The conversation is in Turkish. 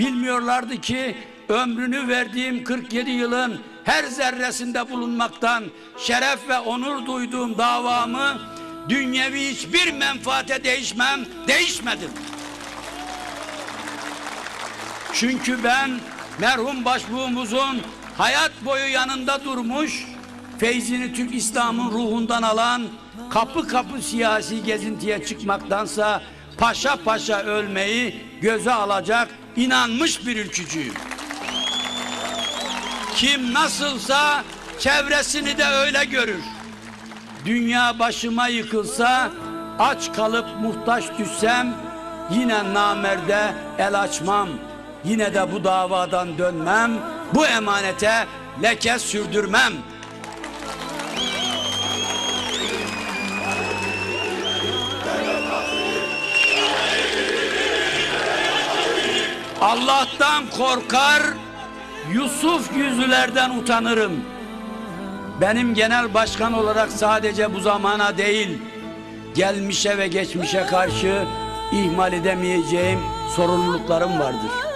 Bilmiyorlardı ki ömrünü verdiğim 47 yılın her zerresinde bulunmaktan şeref ve onur duyduğum davamı dünyevi hiçbir menfaate değişmem, değişmedim. Çünkü ben merhum başbuğumuzun hayat boyu yanında durmuş, feyzini Türk İslam'ın ruhundan alan, kapı kapı siyasi gezintiye çıkmaktansa paşa paşa ölmeyi göze alacak inanmış bir ülkücüyüm. Kim nasılsa çevresini de öyle görür. Dünya başıma yıkılsa, aç kalıp muhtaç düşsem, yine namerde el açmam. Yine de bu davadan dönmem, bu emanete leke sürdürmem. Allah'tan korkar, Yusuf yüzlülerden utanırım. Benim genel başkan olarak sadece bu zamana değil, gelmişe ve geçmişe karşı ihmal edemeyeceğim sorumluluklarım vardır.